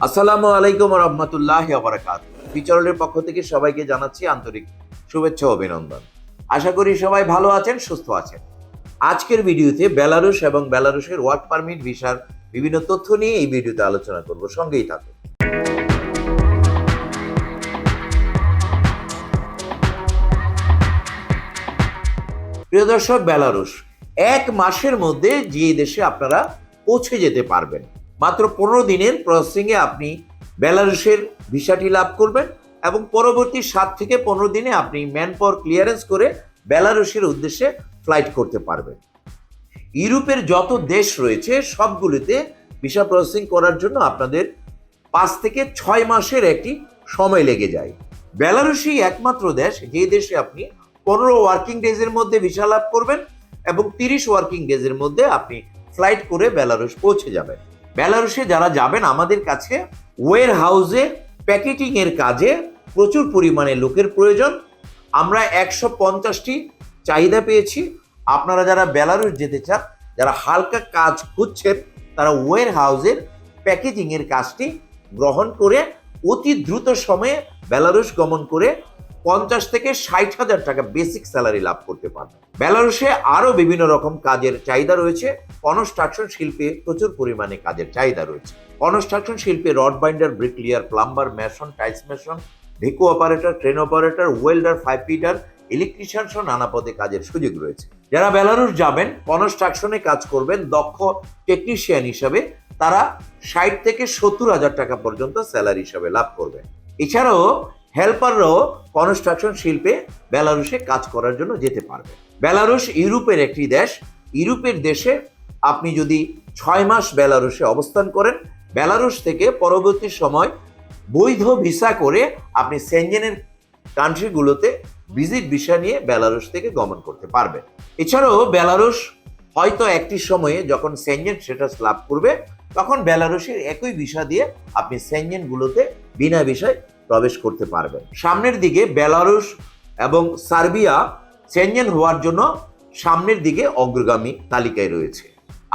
আসসালামু আলাইকুম রহমতুল্লাহ আবরাকাত বিচরণের পক্ষ থেকে সবাইকে জানাচ্ছি আন্তরিক শুভেচ্ছা অভিনন্দন। আশা করি সবাই ভালো আছেন, সুস্থ আছেন। আজকের ভিডিওতে বেলারুশ এবং বেলারুশের ওয়ার্ক পারমিট ভিসার বিভিন্ন তথ্য নিয়ে এই ভিডিওতে আলোচনা করব, সঙ্গেই থাকুন। প্রিয় দর্শক, বেলারুশ, এক মাসের মধ্যে যে দেশে আপনারা পৌঁছে যেতে পারবেন। মাত্র পনেরো দিনের প্রসেসিংয়ে আপনি বেলারুশের ভিসাটি লাভ করবেন এবং পরবর্তী সাত থেকে পনেরো দিনে আপনি ম্যান পাওয়ার ক্লিয়ারেন্স করে বেলারুশের উদ্দেশ্যে ফ্লাইট করতে পারবেন। ইউরোপের যত দেশ রয়েছে, সবগুলিতে ভিসা প্রসেসিং করার জন্য আপনাদের পাঁচ থেকে ছয় মাসের একটি সময় লেগে যায়। বেলারুশই একমাত্র দেশ যে দেশে আপনি পনেরো ওয়ার্কিং ডেজের মধ্যে ভিসা লাভ করবেন এবং তিরিশ ওয়ার্কিং ডেজের মধ্যে আপনি ফ্লাইট করে বেলারুশ পৌঁছে যাবেন। বেলারুশে যারা যাবেন, আমাদের কাছে ওয়ের হাউসে প্যাকেটিং এর কাজে প্রচুর পরিমাণে লোকের প্রয়োজন। আমরা একশো পঞ্চাশটি চাহিদা পেয়েছি। আপনারা যারা বেলারুশ যেতে চান, যারা হালকা কাজ খুঁজছেন, তারা ওয়ের হাউসের প্যাকেজিংয়ের কাজটি গ্রহণ করে অতি দ্রুত সময়ে বেলারুশ গমন করে পঞ্চাশ থেকে ষাট হাজার টাকা বেসিক স্যালারি লাভ করতে পারবেন বেলারুশে আরও বিভিন্ন রকম কাজের চাহিদা রয়েছে। কনস্ট্রাকশন শিল্পে প্রচুর পরিমাণে কাজের চাহিদা রয়েছে। কনস্ট্রাকশন শিল্পে rod binder, bricklayer, plumber mason tiles mason ভেকু operator, train operator, welder, five fitter electrician সহ নানা পদে কাজের সুযোগ রয়েছে। যারা বেলারুশ যাবেন, কনস্ট্রাকশনে কাজ করবেন, দক্ষ টেকনিশিয়ান হিসাবে তারা ষাট থেকে সত্তর হাজার টাকা পর্যন্ত স্যালারি হিসাবে লাভ করবেন। এছাড়াও হেল্পাররাও কনস্ট্রাকশন শিল্পে বেলারুশে কাজ করার জন্য যেতে পারবে। বেলারুশ ইউরোপের একটি দেশ। ইউরোপের দেশে আপনি যদি ছয় মাস বেলারুশে অবস্থান করেন, বেলারুশ থেকে পরবর্তী সময় বৈধ ভিসা করে আপনি সেনজেনের কান্ট্রিগুলোতে ভিজিট ভিসা নিয়ে বেলারুশ থেকে গমন করতে পারবেন। এছাড়াও বেলারুশ হয়তো একটি সময়ে যখন সেনজেন স্ট্যাটাস লাভ করবে, তখন বেলারুশের একই ভিসা দিয়ে আপনি সেনজেনগুলোতে বিনা ভিসায় প্রবেশ করতে পারবেন সামনের দিকে বেলারুশ এবং সার্বিয়া সেনজেন হওয়ার জন্য সামনের দিকে অগ্রগামী তালিকায় রয়েছে।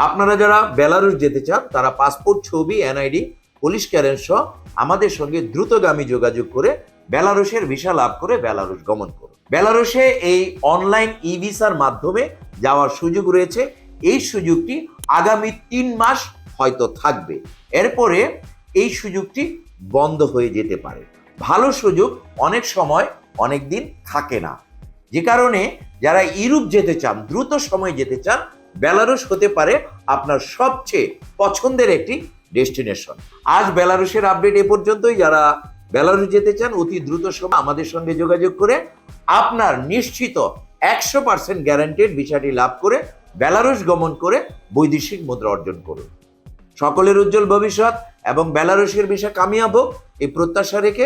আপনারা যারা বেলারুশ যেতে চান, তারা পাসপোর্ট, ছবি, এনআইডি, পুলিশ ক্যারেন্স সহ আমাদের সঙ্গে দ্রুতগামী যোগাযোগ করে বেলারুশের ভিসা লাভ করে বেলারুশ গমন করুন। বেলারুশে এই অনলাইন ই ভিসার মাধ্যমে যাওয়ার সুযোগ রয়েছে। এই সুযোগটি আগামী তিন মাস হয়তো থাকবে। এরপরে এই সুযোগটি বন্ধ হয়ে যেতে পারে। ভালো সুযোগ অনেক সময় অনেক দিন থাকে না। যে কারণে যারা ইউরোপ যেতে চান, দ্রুত সময় যেতে চান, বেলারুশ হতে পারে আপনার সবচেয়ে পছন্দের একটি ডেস্টিনেশন। আজ বেলারুশের আপডেট এ পর্যন্তই। যারা বেলারুশ যেতে চান, অতি দ্রুত সময় আমাদের সঙ্গে যোগাযোগ করে আপনার নিশ্চিত একশো পার্সেন্ট গ্যারান্টেড ভিসাটি লাভ করে বেলারুশ গমন করে বৈদেশিক মুদ্রা অর্জন করুন। সকলের উজ্জ্বল ভবিষ্যৎ এবং বেলারুশের ভিসা কামিয়াব, এই প্রত্যাশা রেখে